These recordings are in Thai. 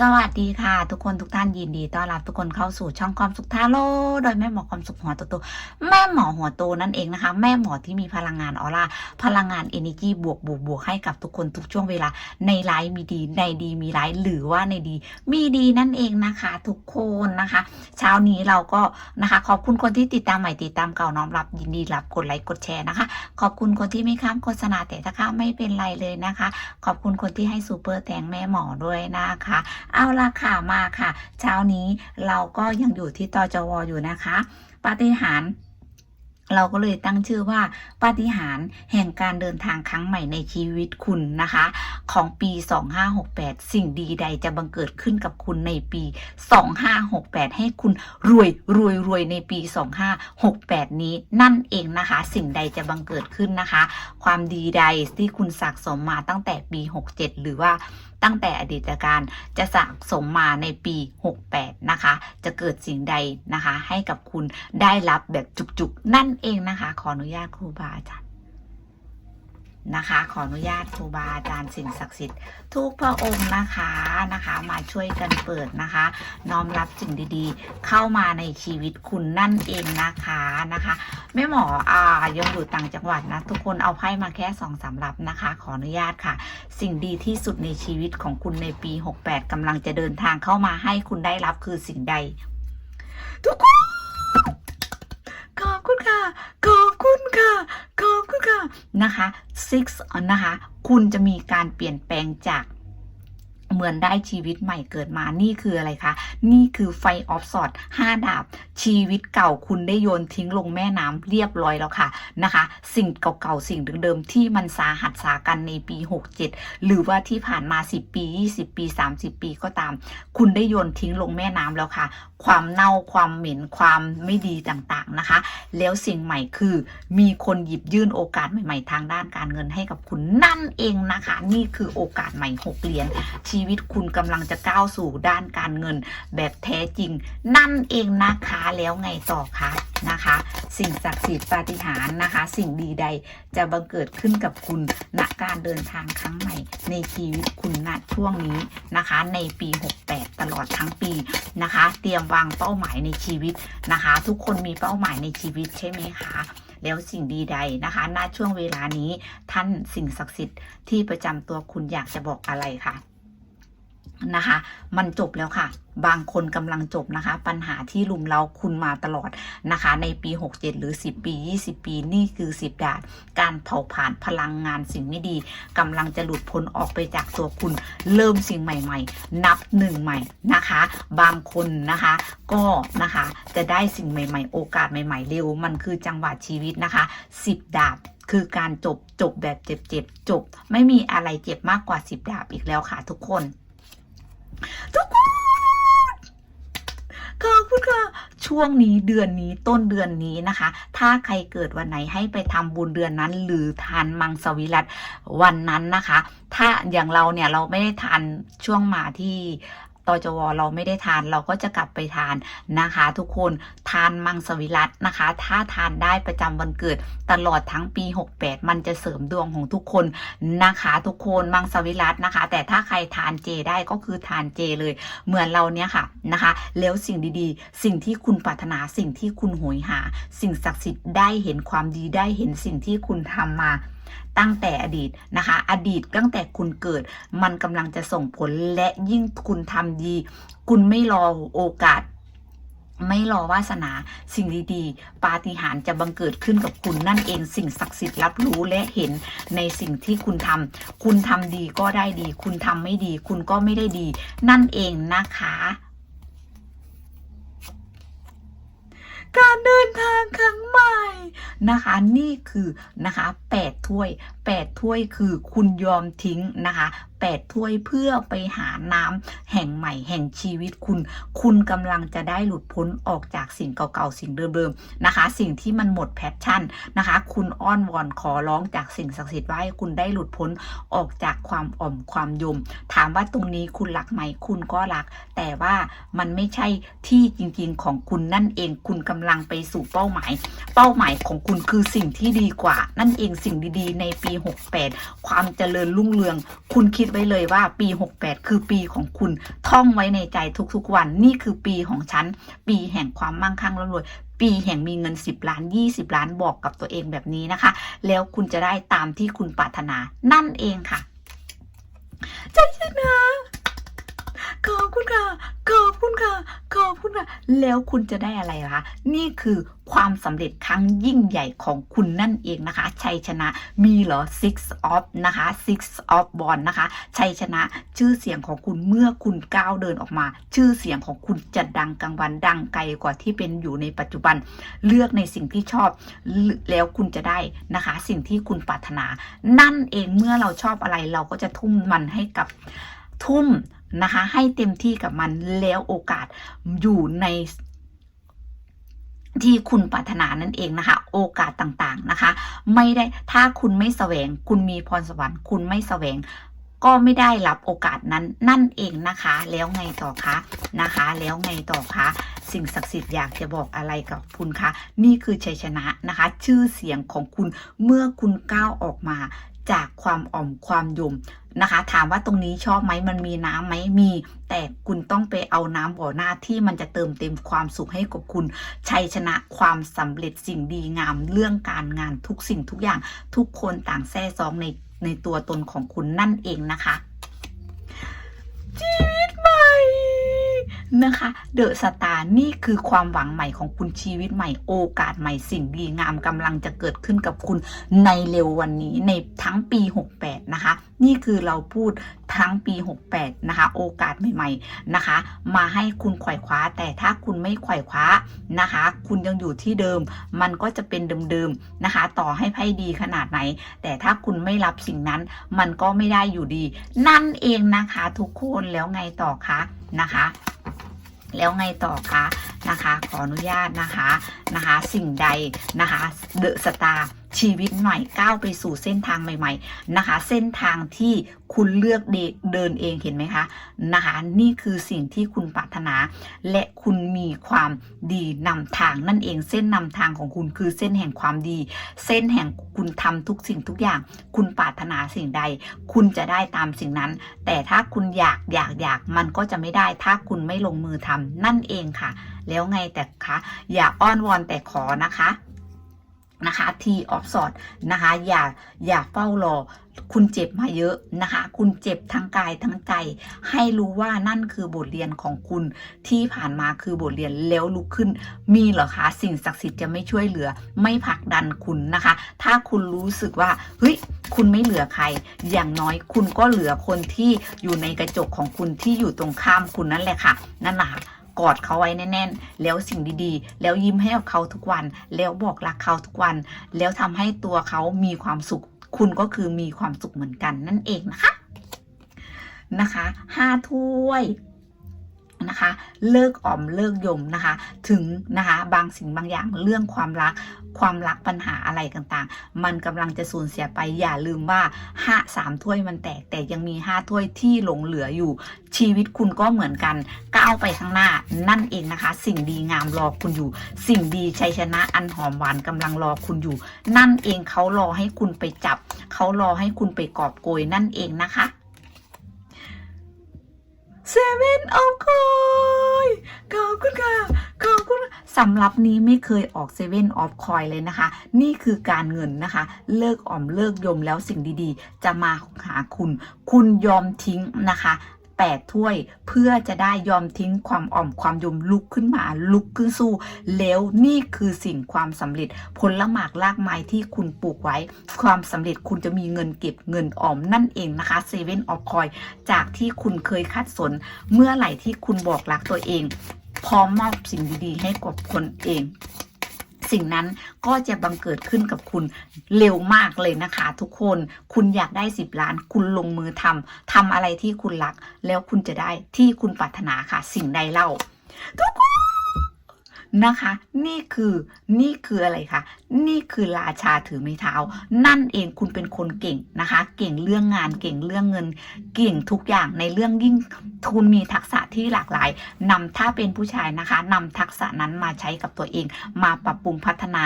สวัสดีค่ะทุกคนทุกท่านยินดีต้อนรับทุกคนเข้าสู่ช่องความสุขทาโร่โดยแม่หมอความสุขหัวโตโตแม่หมอหัวโตนั่นเองนะคะ แม่หมอที่มีพลังงานออร่าพลังงาน energy บวกบวกบวกให้กับทุกคนทุกช่วงเวลา ในไลฟ์มีดี ในดีมีไลฟ์หรือว่าในดีมีดีนั่นเองนะคะ ทุกคนนะคะ เช้านี้เราก็นะคะ ขอบคุณคนที่ติดตามใหม่ติดตามเก่าน้อมรับ ยินดีรับกดไลค์กดแชร์นะคะ ขอบคุณคนที่ไม่ข้ามโฆษณาแต่ถ้าข้ามไม่เป็นไรเลยนะคะ ขอบคุณคนที่ให้ซูเปอร์แตงแม่หมอด้วยนะคะเอาละค่ะมาค่ะ เช้านี้เราก็ยังอยู่ที่ตจวอยู่นะคะปาฏิหาริย์เราก็เลยตั้งชื่อว่าปาฏิหาริย์แห่งการเดินทางครั้งใหม่ในชีวิตคุณนะคะ ของปี 2568 สิ่งดีใดจะบังเกิดขึ้นกับคุณในปี 2568 ให้คุณรวยรวยรวยในปี 2568 นี้นั่นเองนะคะ สิ่งใดจะบังเกิดขึ้นนะคะ ความดีใดที่คุณสะสมมาตั้งแต่ปี 67 หรือว่า ตั้งแต่อดีตการจะสะสมมาในปี 68 นะคะ จะเกิดสิ่งใดนะคะ ให้กับคุณได้รับแบบจุกๆ นั่นเองนะคะ ขออนุญาตครูบาอาจารย์ นะคะ ขออนุญาตครูบาอาจารย์สิ่งศักดิ์สิทธิ์ทุกพระองค์นะคะนะคะ มาช่วยกันเปิดนะคะ น้อมรับสิ่งดีๆ เข้ามาในชีวิตคุณนั่นเองนะคะนะคะแม่หมออ่ายังอยู่ต่างจังหวัดนะ ทุกคนเอาไพ่มาแค่สองสามรับนะคะ ขออนุญาตค่ะ สิ่งดีที่สุดในชีวิตของคุณในปี 68กำลังจะเดินทางเข้ามาให้คุณได้รับคือสิ่งใด ทุกคนขอบคุณค่ะขอบ คุณค่ะ ขอบคุณค่ะ นะคะ six นะคะ คุณจะมีการเปลี่ยนแปลงจาก เหมือนได้ชีวิตใหม่เกิดมานี่คืออะไรคะ นี่คือไฟออฟสอดห้าดาบ ชีวิตเก่าคุณได้โยนทิ้งลงแม่น้ำเรียบร้อยแล้วค่ะนะคะ สิ่งเก่าๆสิ่งเดิมๆที่มันสาหัสสากันในปี 67 หรือว่าที่ผ่านมา 10 ปี 20 ปี 30 ปีก็ตาม คุณได้โยนทิ้งลงแม่น้ำแล้วค่ะ ความเน่าความเหม็นความไม่ดีต่างๆนะคะ แล้วสิ่งใหม่คือมีคนหยิบยื่นโอกาสใหม่ ๆ ทางด้านการเงินให้กับคุณนั่นเองนะคะ นี่คือโอกาสใหม่หกเหรียญชีีวิตคุณกำลังจะก้าวสู่ด้านการเงินแบบแท้จริง นั่นเองนะคะแล้วไงต่อคะนะคะ สิ่งศักดิ์สิทธิ์ปาฏิหาริย์นะคะ สิ่งดีใดจะบังเกิดขึ้นกับคุณณการเดินทางครั้งใหม่ ในชีวิตคุณณช่วงนี้นะคะ ในปี 68 ตลอดทั้งปีนะคะ เตรียมวางเป้าหมายในชีวิตนะคะ ทุกคนมีเป้าหมายในชีวิตใช่ไหมคะแล้วสิ่งดีใดนะคะณช่วงเวลานี้ท่านสิ่งศักดิ์สิทธิ์ที่ประจำตัวคุณอยากจะบอกอะไรคะ นะคะ มันจบแล้วค่ะ บางคนกำลังจบนะคะ ปัญหาที่ลุมเราคุณมาตลอดนะคะ ในปี 67 หรือ 10 ปี 20 ปี นี่คือ 10 ดาบการเผาผลาญพลังงานสิ่งไม่ดีกำลังจะหลุดพ้นออกไปจากตัวคุณ เริ่มสิ่งใหม่ ๆ นับหนึ่งใหม่นะคะ บางคนนะคะ ก็นะคะจะได้สิ่งใหม่ ๆ โอกาสใหม่ ๆ เร็ว มันคือจังหวะชีวิตนะคะ 10 ดาบคือการจบจบแบบเจ็บๆจบ ไม่มีอะไรเจ็บมากกว่า 10 ดาบอีกแล้วค่ะทุกคน ทุกคนขอบ คุณค่ะช่วงนี้เดือนนี้ต้นเดือนนี้นะคะ ถ้าใครเกิดวันไหนให้ไปทำบุญเดือนนั้น หรือทานมังสวิรัตวันนั้นนะคะ ถ้าอย่างเราเนี่ยเราไม่ได้ทานช่วงมาที่ ตจวเราไม่ได้ทานเราก็จะกลับไปทานนะคะ ทุกคนทานมังสวิรัตนะคะ ถ้าทานได้ประจำวันเกิดตลอดทั้งปี 68 มันจะเสริมดวงของทุกคนนะคะ ทุกคนมังสวิรัตนะคะ แต่ถ้าใครทานเจได้ก็คือทานเจเลย เหมือนเราเนี่ยค่ะนะคะ แล้วสิ่งดีๆ สิ่งที่คุณปรารถนาสิ่งที่คุณโหยหา สิ่งศักดิ์สิทธิ์ได้เห็นความดีได้เห็นสิ่งที่คุณทำมา ตั้งแต่อดีตนะคะ อดีตตั้งแต่คุณเกิด มันกำลังจะส่งผลและยิ่งคุณทำดี คุณไม่รอโอกาสไม่รอวาสนาสิ่งดีๆ ปาฏิหาริย์จะบังเกิดขึ้นกับคุณนั่นเองสิ่งศักดิ์สิทธิ์รับรู้และเห็นในสิ่งที่คุณทำคุณทำดีก็ได้ดี คุณทำไม่ดี คุณก็ไม่ได้ดี นั่นเองนะคะ การเดินทางครั้งใหม่นะคะ นี่คือนะคะแปดถ้วยแปดถ้วยคือคุณยอมทิ้งนะคะแปดถ้วยเพื่อไปหาน้ำแห่งใหม่แห่งชีวิตคุณ คุณกำลังจะได้หลุดพ้นออกจากสิ่งเก่าๆสิ่งเดิมๆนะคะ สิ่งที่มันหมดแพชชั่นนะคะ คุณอ้อนวอนขอร้องจากสิ่งศักดิ์สิทธิ์ว่าให้คุณได้หลุดพ้นออกจากความอ่อมความยม ถามว่าตรงนี้คุณรักไหมคุณก็รัก แต่ว่ามันไม่ใช่ที่จริงๆของคุณนั่นเอง คุณกำลังไปสู่เป้าหมาย เป้าหมายของคุณคือสิ่งที่ดีกว่า นั่นเองสิ่งดีๆ ในปีี68 ความเจริญรุ่งเรือง คุณคิดไว้เลยว่าปี 68 คือปีของคุณท่องไว้ในใจทุกๆวันนี่คือปีของฉัน ปีแห่งความมั่งคั่งร่ำรวยปีแห่งมีเงิน 10 ล้าน 20 ล้านบอกกับตัวเองแบบนี้นะคะ แล้วคุณจะได้ตามที่คุณปรารถนานั่นเองค่ะจะชนะ คุณค่ะ ขอบคุณค่ะ แล้วคุณจะได้อะไรล่ะคะนี่คือความสำเร็จครั้งยิ่งใหญ่ของคุณนั่นเองนะคะ ชัยชนะมีเหรอ six of นะคะ six of b o n นะคะ ชัยชนะชื่อเสียงของคุณเมื่อคุณก้าวเดินออกมา ชื่อเสียงของคุณจะดังกลางวันดังไกลกว่าที่เป็นอยู่ในปัจจุบัน เลือกในสิ่งที่ชอบ แล้วคุณจะได้นะคะ สิ่งที่คุณปรารถนา นั่นเองเมื่อเราชอบอะไรเราก็จะทุ่มมันให้กับทุ่ม นะคะ ให้เต็มที่กับมันแล้วโอกาสอยู่ในที่คุณปรารถนานั่นเองนะคะ โอกาสต่างๆนะคะ ไม่ได้ถ้าคุณไม่แสวง คุณมีพรสวรรค์ คุณไม่แสวง ก็ไม่ได้รับโอกาสนั้นนั่นเองนะคะ แล้วไงต่อคะนะคะ แล้วไงต่อคะสิ่งศักดิ์สิทธิ์อยากจะบอกอะไรกับคุณคะนี่คือชัยชนะนะคะ ชื่อเสียงของคุณเมื่อคุณก้าวออกมา จากความอ่อมความยมนะคะ ถามว่าตรงนี้ชอบไหมมันมีน้ำไหมมี แต่คุณต้องไปเอาน้ำบ่อหน้าที่มันจะเติมเต็มความสุขให้กับคุณ ชัยชนะความสำเร็จสิ่งดีงาม เรื่องการงานทุกสิ่งทุกอย่างทุกคนต่างแท้ซองในในตัวตนของคุณนั่นเองนะคะ ชีวิตใหม่ นะคะเดอะสตาร์นี่คือความหวังใหม่ของคุณชีวิตใหม่โอกาสใหม่สิ่งดีงามกำลังจะเกิดขึ้นกับคุณในเร็ววันนี้ในทั้งปี 68 นะคะ นี่คือเราพูดทั้งปี 68 นะคะ โอกาสใหม่ๆนะคะ มาให้คุณไขว่คว้า แต่ถ้าคุณไม่ไขว่คว้านะคะ คุณยังอยู่ที่เดิม มันก็จะเป็นเดิมๆนะคะ ต่อให้ไพ่ดีขนาดไหน แต่ถ้าคุณไม่รับสิ่งนั้น มันก็ไม่ได้อยู่ดี นั่นเองนะคะ ทุกคนแล้วไงต่อคะนะคะ แล้วไงต่อคะนะคะ ขออนุญาตนะคะนะคะ สิ่งใดนะคะเดอะสตาร์ ชีวิตใหม่ก้าวไปสู่เส้นทางใหม่ ๆ นะคะ เส้นทางที่คุณเลือกเดินเองเห็นไหมคะนะคะ นี่คือสิ่งที่คุณปรารถนา และคุณมีความดีนำทางนั่นเองเส้นนำทางของคุณคือเส้นแห่งความดี เส้นแห่งคุณทำทุกสิ่งทุกอย่าง คุณปรารถนาสิ่งใด คุณจะได้ตามสิ่งนั้น แต่ถ้าคุณอยากอยากอยากมันก็จะไม่ได้ ถ้าคุณไม่ลงมือทำนั่นเองค่ะ แล้วไงแต่คะอย่าอ้อนวอนแต่ขอนะคะ นะคะทีออฟสอดนะคะอย่าอย่าเฝ้ารอคุณเจ็บมาเยอะนะคะ คุณเจ็บทั้งกายทั้งใจ ให้รู้ว่านั่นคือบทเรียนของคุณที่ผ่านมาคือบทเรียนแล้วลุกขึ้น มีเหรอคะสิ่งศักดิ์สิทธิ์จะไม่ช่วยเหลือ ไม่ผลักดันคุณนะคะ ถ้าคุณรู้สึกว่าเฮ้ยคุณไม่เหลือใคร อย่างน้อยคุณก็เหลือคนที่อยู่ในกระจกของคุณที่อยู่ตรงข้ามคุณนั่นแหละค่ะ นั่นแหละค่ะ กอดเขาไว้แน่นๆ แล้วสิ่งดีๆ แล้วยิ้มให้กับเขาทุกวัน แล้วบอกรักเขาทุกวัน แล้วทำให้ตัวเขามีความสุข คุณก็คือมีความสุขเหมือนกันนั่นเองนะคะ นะคะห้าถ้วย นะคะ เลิกอ่อมเลิกยมนะคะ ถึงนะคะบางสิ่งบางอย่างเรื่องความรักความรักปัญหาอะไรต่างๆ มันกำลังจะสูญเสียไปอย่าลืมว่าห้าสามถ้วยมันแตกแต่ยังมีห้าถ้วยที่หลงเหลืออยู่ ชีวิตคุณก็เหมือนกันก้าวไปข้างหน้านั่นเองนะคะ สิ่งดีงามรอคุณอยู่ สิ่งดีชัยชนะอันหอมหวานกำลังรอคุณอยู่ นั่นเองเขารอให้คุณไปจับ เขารอให้คุณไปกอบโกยนั่นเองนะคะ เซเว่นออฟคอยขอบคุณค่ะ ขอบคุณสำหรับนี้ไม่เคยออกเซเว่นออฟคอยเลยนะคะ นี่คือการเงินนะคะ เลิกอ่อมเลิกยมแล้วสิ่งดีๆ จะมาหาคุณ คุณยอมทิ้งนะคะ แปดถ้วย เพื่อจะได้ยอมทิ้งความอ่อมความยมลุกขึ้นมาลุกขึ้นสู้ แล้วนี่คือสิ่งความสำเร็จผลละหมากลากไม้ที่คุณปลูกไว้ ความสำเร็จคุณจะมีเงินเก็บเงินออมนั่นเองนะคะเซเว่นออฟคอยจากที่คุณเคยคัดสน เมื่อไหร่ที่คุณบอกรักตัวเอง พร้อมมอบสิ่งดีๆให้กับคนเอง สิ่งนั้นก็จะบังเกิดขึ้นกับคุณเร็วมากเลยนะคะ ทุกคนคุณอยากได้ 10 ล้าน คุณลงมือทำทำอะไรที่คุณรัก แล้วคุณจะได้ที่คุณปรารถนาค่ะ สิ่งใดเล่า ทุกคน นะคะ นี่คือนี่คืออะไรคะนี่คือราชาถือไม้เท้า นั่นเองคุณเป็นคนเก่งนะคะ เก่งเรื่องงานเก่งเรื่องเงิน เก่งทุกอย่างในเรื่องยิ่งคุณมีทักษะที่หลากหลายนำถ้าเป็นผู้ชายนะคะนำทักษะนั้นมาใช้กับตัวเอง มาปรับปรุงพัฒนา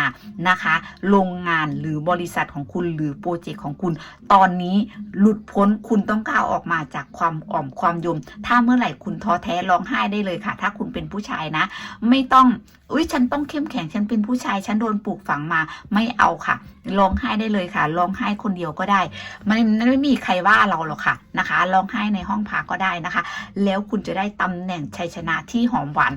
นะคะ โรงงานหรือบริษัทของคุณหรือโปรเจกต์ของคุณ ตอนนี้หลุดพ้นคุณต้องก้าวออกมาจากความอ่อมความยม ถ้าเมื่อไหร่คุณท้อแท้ร้องไห้ได้เลยค่ะ ถ้าคุณเป็นผู้ชายนะ ไม่ต้อง อุ้ยฉันต้องเข้มแข็งฉันเป็นผู้ชายฉันโดนปลูกฝังมาไม่เอาค่ะร้องไห้ได้เลยค่ะร้องไห้คนเดียวก็ได้มันไม่มีใครว่าเราหรอกค่ะนะคะร้องไห้ในห้องพักก็ได้นะคะ แล้วคุณจะได้ตำแหน่งชัยชนะที่หอมหวาน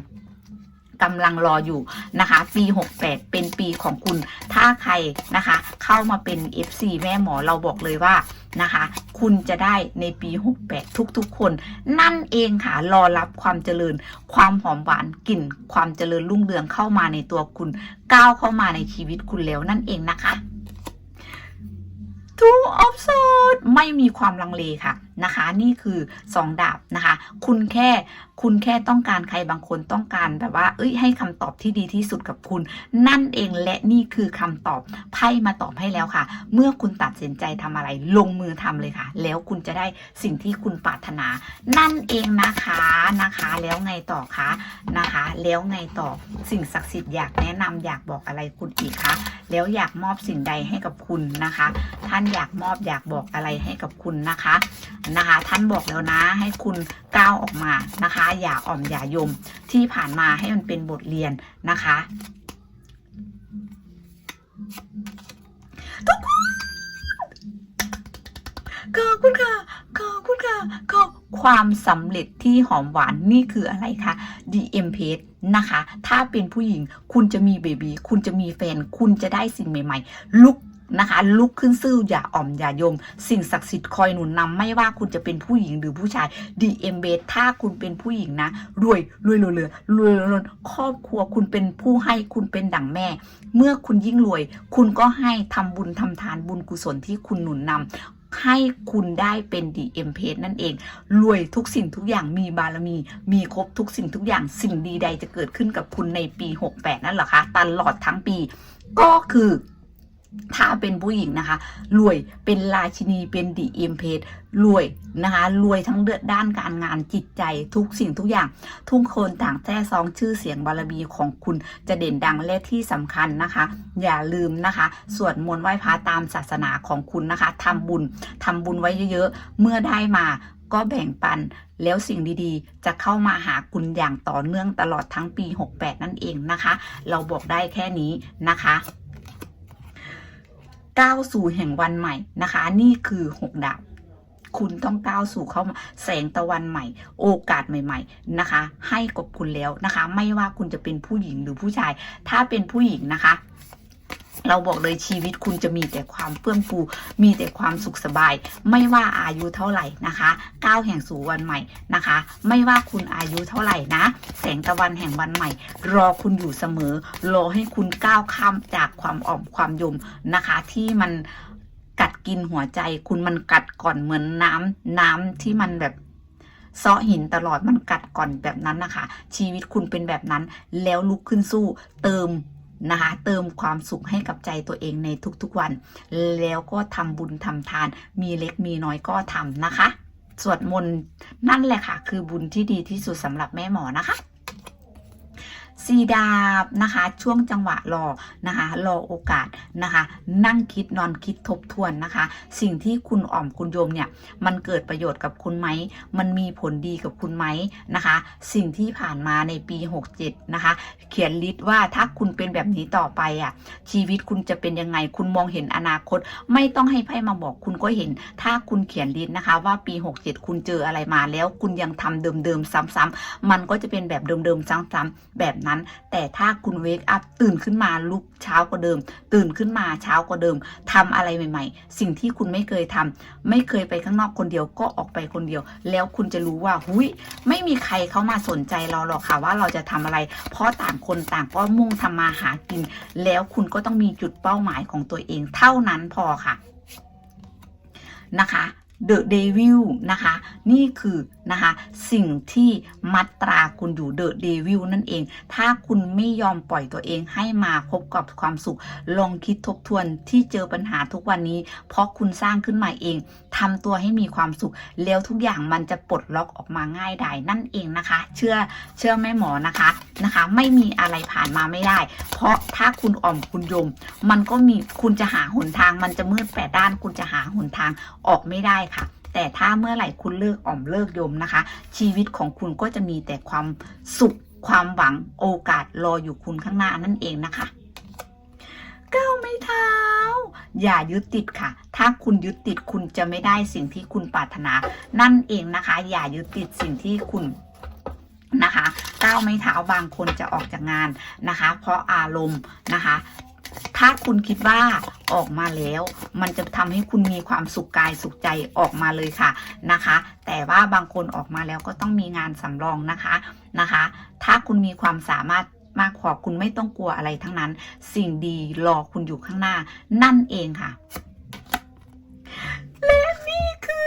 กำลังรออยู่นะคะ ปี 68 เป็นปีของคุณ ถ้าใครนะคะ เข้ามาเป็น FC แม่หมอเราบอกเลยว่านะคะ คุณจะได้ในปี 68 ทุกๆ คน นั่นเองค่ะ รอรับความเจริญ ความหอมหวานกลิ่น ความเจริญรุ่งเรืองเข้ามาในตัวคุณ ก้าวเข้ามาในชีวิตคุณแล้วนั่นเองนะคะทูออฟโซดไม่มีความลังเลค่ะ นะคะ นี่คือสองดาบนะคะ คุณแค่คุณแค่ต้องการใครบางคนต้องการแบบว่า เอ้ยให้คำตอบที่ดีที่สุดกับคุณ นั่นเองและนี่คือคำตอบไพ่มาตอบให้แล้วค่ะ เมื่อคุณตัดสินใจทำอะไร ลงมือทำเลยค่ะ แล้วคุณจะได้สิ่งที่คุณปรารถนา นั่นเองนะคะนะคะ แล้วไงต่อคะนะคะ แล้วไงต่อสิ่งศักดิ์สิทธิ์อยากแนะนำอยากบอกอะไรคุณอีกคะแล้วอยากมอบสิ่งใดให้กับคุณนะคะ ท่านอยากมอบอยากบอกอะไรให้กับคุณนะคะนะคะ ท่านบอกแล้วนะ ให้คุณก้าวออกมานะคะ อย่าอ่อมอย่ายมที่ผ่านมาให้มันเป็นบทเรียนนะคะทุกคนขอบคุณค่ะขอบคุณค่ะขอบความสำเร็จที่หอมหวานนี่คืออะไรคะ DM page นะคะ ถ้าเป็นผู้หญิงคุณจะมีเบบีคุณจะมีแฟน คุณจะได้สิ่งใหม่ ๆ ลุก นะคะ ลุกขึ้นซื่ออย่าอ่อมอย่ายม สิ่งศักดิ์สิทธิ์คอยหนุนนำไม่ว่าคุณจะเป็นผู้หญิงหรือผู้ชาย DM b ถ้าคุณเป็นผู้หญิงนะ รวยรวยรวยรวยรวยรวยครอบครัวคุณเป็นผู้ให้คุณเป็นดั่งแม่ เมื่อคุณยิ่งรวย คุณก็ให้ทำบุญทำทานบุญกุศลที่คุณหนุนนำให้คุณได้เป็น DM p a g e นั่นเอง รวยทุกสิ่งทุกอย่างมีบารมี มีครบทุกสิ่งทุกอย่างสิ่งดีใดจะเกิดขึ้นกับคุณในปี 68 นั่นเหรอคะ ตลอดทั้งปี ก็คือ ถ้าเป็นผู้หญิงนะคะ รวยเป็นราชินีเป็นดีเอ็มเพรวยนะคะรวยทั้งเดือด้านการงานจิตใจทุกสิ่งทุกอย่าง ทุกคนต่างแท้ซองชื่อเสียงบารมีของคุณจะเด่นดังและที่สำคัญนะคะ อย่าลืมนะคะ สวดมนต์ไหว้พระตามศาสนาของคุณนะคะทำบุญทำบุญไว้เยอะๆ เมื่อได้มาก็แบ่งปันแล้วสิ่งดีๆ จะเข้ามาหาคุณอย่างต่อเนื่องตลอดทั้งปี 68 นั่นเองนะคะ เราบอกได้แค่นี้นะคะ ก้าวสู่แห่งวันใหม่นะคะ นี่คือหกดาบคุณต้องก้าวสู่เข้ามาแสงตะวันใหม่ โอกาสใหม่ ๆนะคะ ให้กับคุณแล้วนะคะ ไม่ว่าคุณจะเป็นผู้หญิงหรือผู้ชาย ถ้าเป็นผู้หญิงนะคะ เราบอกเลยชีวิตคุณจะมีแต่ความเฟื่องฟู มีแต่ความสุขสบาย ไม่ว่าอายุเท่าไหร่นะคะก้าวแห่งสู่วันใหม่นะคะ ไม่ว่าคุณอายุเท่าไหร่นะ แสงตะวันแห่งวันใหม่ รอคุณอยู่เสมอ รอให้คุณก้าวข้ามจากความอ่อมความยมนะคะ ที่มันกัดกินหัวใจ คุณมันกัดก่อนเหมือนน้ำน้ำที่มันแบบเซาะหินตลอดมันกัดก่อนแบบนั้นนะคะ ชีวิตคุณเป็นแบบนั้นแล้วลุกขึ้นสู้เติม นะคะเติมความสุขให้กับใจตัวเองในทุกๆวัน แล้วก็ทำบุญทำทาน มีเล็กมีน้อยก็ทำนะคะ สวดมนต์นั่นแหละค่ะ คือบุญที่ดีที่สุดสำหรับแม่หมอนะคะ สีดาบนะคะ ช่วงจังหวะรอนะคะ รอโอกาสนะคะ นั่งคิดนอนคิดทบทวนนะคะ สิ่งที่คุณอ่อมคุณโยมเนี่ย มันเกิดประโยชน์กับคุณไหม มันมีผลดีกับคุณไหมนะคะ สิ่งที่ผ่านมาในปี 67 นะคะ เขียนลิสต์ว่าถ้าคุณเป็นแบบนี้ต่อไปอะ ชีวิตคุณจะเป็นยังไง คุณมองเห็นอนาคต ไม่ต้องให้ไพ่มาบอกคุณก็เห็น ถ้าคุณเขียนลิสต์นะคะ ว่าปี 67 คุณเจออะไรมาแล้ว คุณยังทำเดิมๆซ้ำๆมันก็จะเป็นแบบเดิมๆซ้ำๆแบบนั้นแต่ถ้าคุณเวกอัพตื่นขึ้นมาลุกเช้ากว่าเดิม ตื่นขึ้นมาเช้ากว่าเดิมทำอะไรใหม่ ๆ สิ่งที่คุณไม่เคยทำไม่เคยไปข้างนอกคนเดียวก็ออกไปคนเดียว แล้วคุณจะรู้ว่าหุยไม่มีใครเขามาสนใจเราหรอกค่ะว่าเราจะทำอะไร เพราะต่างคนต่างก็มุ่งทำมาหากิน แล้วคุณก็ต้องมีจุดเป้าหมายของตัวเองเท่านั้นพอค่ะนะคะ เดอะเดวิลนะคะ นี่คือนะคะ สิ่งที่มัตราคุณอยู่เดอะเดวิลนั่นเอง ถ้าคุณไม่ยอมปล่อยตัวเองให้มาพบกับความสุข ลองคิดทบทวนที่เจอปัญหาทุกวันนี้ เพราะคุณสร้างขึ้นมาเอง ทำตัวให้มีความสุข แล้วทุกอย่างมันจะปลดล็อกออกมาง่ายดายนั่นเองนะคะ เชื่อเชื่อแม่หมอนะคะนะคะ ไม่มีอะไรผ่านมาไม่ได้ เพราะถ้าคุณอ่อมคุณยม มันก็มีคุณจะหาหนทาง มันจะมืดแปดด้าน คุณจะหาหนทางออกไม่ได้ค่ะ แต่ถ้าเมื่อไหร่คุณเลิกอ่อมเลิกยมนะคะ ชีวิตของคุณก็จะมีแต่ความสุขความหวังโอกาสรออยู่คุณข้างหน้านั่นเองนะคะก้าวไม่เท้า อย่ายึดติดค่ะ ถ้าคุณยึดติดคุณจะไม่ได้สิ่งที่คุณปรารถนา นั่นเองนะคะ อย่ายึดติดสิ่งที่คุณนะคะก้าวไม่เท้าบางคนจะออกจากงานนะคะ เพราะอารมณ์นะคะ ถ้าคุณคิดว่าออกมาแล้ว มันจะทำให้คุณมีความสุขกายสุขใจออกมาเลยค่ะนะคะ แต่ว่าบางคนออกมาแล้วก็ต้องมีงานสำรองนะคะนะคะ ถ้าคุณมีความสามารถมากพอคุณไม่ต้องกลัวอะไรทั้งนั้น สิ่งดีรอคุณอยู่ข้างหน้า นั่นเองค่ะ และนี่คื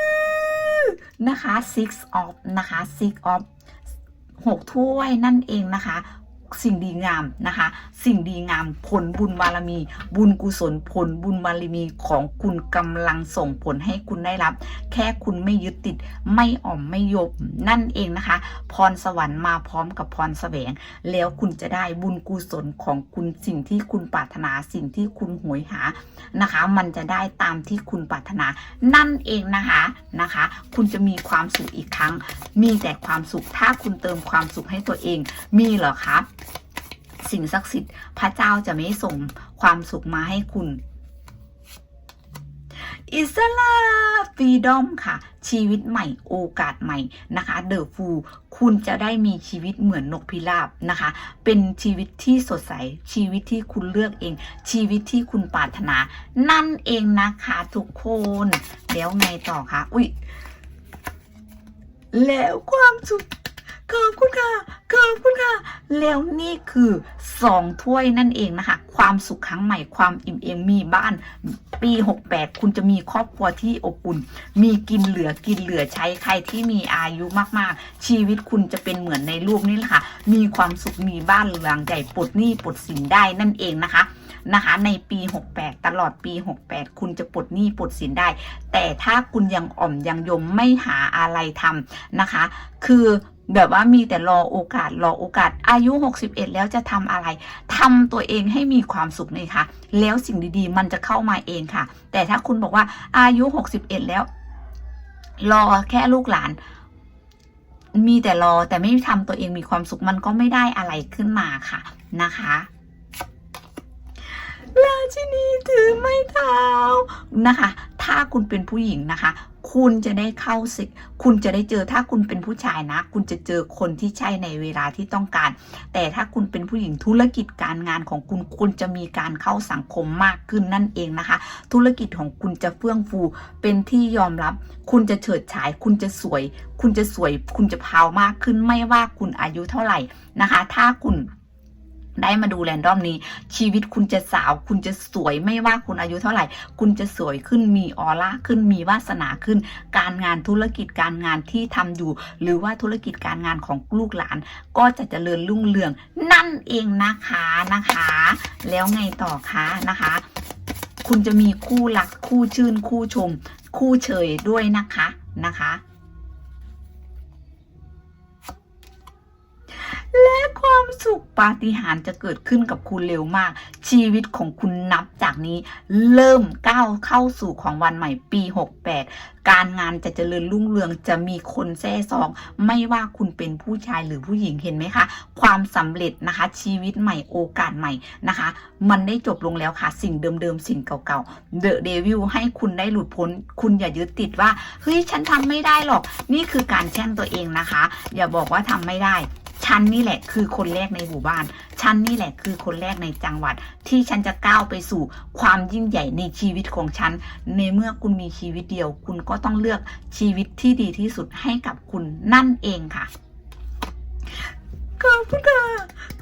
อ นะคะ six of นะคะ six of หกถ้วยนั่นเองนะคะ สิ่งดีงามนะคะ สิ่งดีงามผลบุญบารมี บุญกุศลผลบุญบารมีของคุณกำลังส่งผลให้คุณได้รับ แค่คุณไม่ยึดติดไม่อ่อมไม่ยบนั่นเองนะคะ พรสวรรค์มาพร้อมกับพรแสวง แล้วคุณจะได้บุญกุศลของคุณสิ่งที่คุณปรารถนาสิ่งที่คุณหวยหานะคะ มันจะได้ตามที่คุณปรารถนา นั่นเองนะคะนะคะ คุณจะมีความสุขอีกครั้ง มีแต่ความสุขถ้าคุณเติมความสุขให้ตัวเอง มีเหรอครับ สิ่งศักดิ์สิทธิ์พระเจ้าจะไม่ส่งความสุขมาให้คุณ อิสระฟรีดอมค่ะ ชีวิตใหม่โอกาสใหม่นะคะเดอะฟูคุณจะได้มีชีวิตเหมือนนกพิราบนะคะ เป็นชีวิตที่สดใส ชีวิตที่คุณเลือกเอง ชีวิตที่คุณปรารถนา นั่นเองนะคะทุกคนแล้วไงต่อคะอุ้ยแล้วความสุข ขอบคุณค่ะ ขอบคุณค่ะ แล้วนี่คือสองถ้วยนั่นเองนะคะ ความสุขครั้งใหม่ ความอิ่มเอมมีบ้าน ปี 68 คุณจะมีครอบครัวที่อบอุ่น มีกินเหลือกินเหลือใช้ใครที่มีอายุมากๆ ชีวิตคุณจะเป็นเหมือนในรูปนี้แหละค่ะ มีความสุข มีบ้านหลังใหญ่ปลดหนี้ปลดสินได้นั่นเองนะคะนะคะในปี 68 ตลอดปี 68 คุณจะปลดหนี้ปลดสินได้ แต่ถ้าคุณยังอ่อมยังยมไม่หาอะไรทำนะคะ คือ แบบว่ามีแต่รอโอกาสรอโอกาส อายุ 61 แล้วจะทำอะไรทำตัวเองให้มีความสุขเลยค่ะ แล้วสิ่งดีๆ มันจะเข้ามาเองค่ะ แต่ถ้าคุณบอกว่าอายุ 61 แล้ว รอแค่ลูกหลาน มีแต่รอแต่ไม่ทำตัวเองมีความสุขมันก็ไม่ได้อะไรขึ้นมาค่ะนะคะราชินีถือไม้เท้านะคะ ถ้าคุณเป็นผู้หญิงนะคะ คุณจะได้เข้าสิคุณจะได้เจอถ้าคุณเป็นผู้ชายนะ คุณจะเจอคนที่ใช่ในเวลาที่ต้องการ แต่ถ้าคุณเป็นผู้หญิงธุรกิจการงานของคุณ คุณจะมีการเข้าสังคมมากขึ้นนั่นเองนะคะ ธุรกิจของคุณจะเฟื่องฟู เป็นที่ยอมรับ คุณจะเฉิดฉาย คุณจะสวย คุณจะสวย คุณจะพาวมากขึ้น ไม่ว่าคุณอายุเท่าไหร่นะคะ ถ้าคุณ ได้มาดูแรนดอมนี้ ชีวิตคุณจะสาว คุณจะสวยไม่ว่าคุณอายุเท่าไหร่ คุณจะสวยขึ้นมีออร่าขึ้นมีวาสนาขึ้น การงานธุรกิจการงานที่ทำอยู่ หรือว่าธุรกิจการงานของลูกหลาน ก็จะเจริญรุ่งเรือง นั่นเองนะคะนะคะ แล้วไงต่อคะนะคะ คุณจะมีคู่รักคู่ชื่นคู่ชม คู่เชยด้วยนะคะนะคะ ปาฏิหาริย์จะเกิดขึ้นกับคุณเร็วมาก ชีวิตของคุณนับจากนี้เริ่มก้าวเข้าสู่ของวันใหม่ปี 68 การงานจะเจริญรุ่งเรืองจะมีคนแซ่ซอง ไม่ว่าคุณเป็นผู้ชายหรือผู้หญิงเห็นไหมคะความสำเร็จนะคะ ชีวิตใหม่โอกาสใหม่นะคะ มันได้จบลงแล้วค่ะ สิ่งเดิมๆสิ่งเก่าๆเดอะเดวิลให้คุณได้หลุดพ้น คุณอย่ายึดติดว่าเฮ้ยฉันทำไม่ได้หรอก นี่คือการแช่งตัวเองนะคะ อย่าบอกว่าทำไม่ได้ ฉันนี่แหละคือคนแรกในหมู่บ้าน ฉันนี่แหละคือคนแรกในจังหวัด ที่ฉันจะก้าวไปสู่ความยิ่งใหญ่ในชีวิตของฉัน ในเมื่อคุณมีชีวิตเดียว คุณก็ต้องเลือกชีวิตที่ดีที่สุดให้กับคุณนั่นเองค่ะขอบคุณค่ะ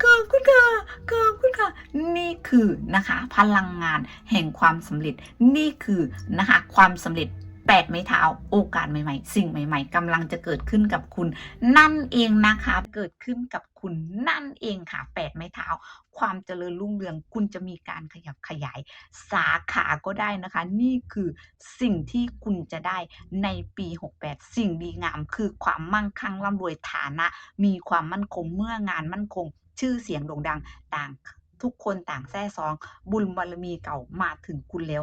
ขอบคุณค่ะขอบคุณค่ะ นี่คือนะคะ พลังงานแห่งความสำเร็จ นี่คือนะคะ ความสำเร็จ แปดไม้เท้า โอกาสใหม่ ๆ สิ่งใหม่ๆกำลังจะเกิดขึ้นกับคุณ นั่นเองนะคะ เกิดขึ้นกับคุณนั่นเองค่ะแปดไม้เท้า ความเจริญรุ่งเรืองคุณจะมีการขยับขยาย สาขาก็ได้นะคะ นี่คือสิ่งที่คุณจะได้ในปี 68 สิ่งดีงามคือความมั่งคั่งร่ำรวยฐานะ มีความมั่นคงเมื่องานมั่นคง ชื่อเสียงโด่งดังต่าง ทุกคนต่างแซ่ซอง บุญบารมีเก่ามาถึงคุณแล้ว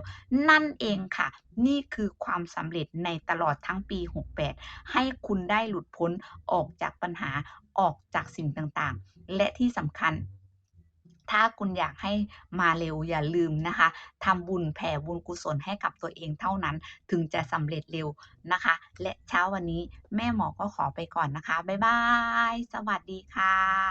นั่นเองค่ะ นี่คือความสำเร็จในตลอดทั้งปี 68 ให้คุณได้หลุดพ้นออกจากปัญหาออกจากสิ่งต่างๆ และที่สำคัญถ้าคุณอยากให้มาเร็วอย่าลืมนะคะทำบุญแผ่บุญกุศลให้กับตัวเองเท่านั้นถึงจะสำเร็จเร็วนะคะ และเช้าวันนี้แม่หมอก็ขอไปก่อนนะคะ บ๊ายบาย สวัสดีค่ะ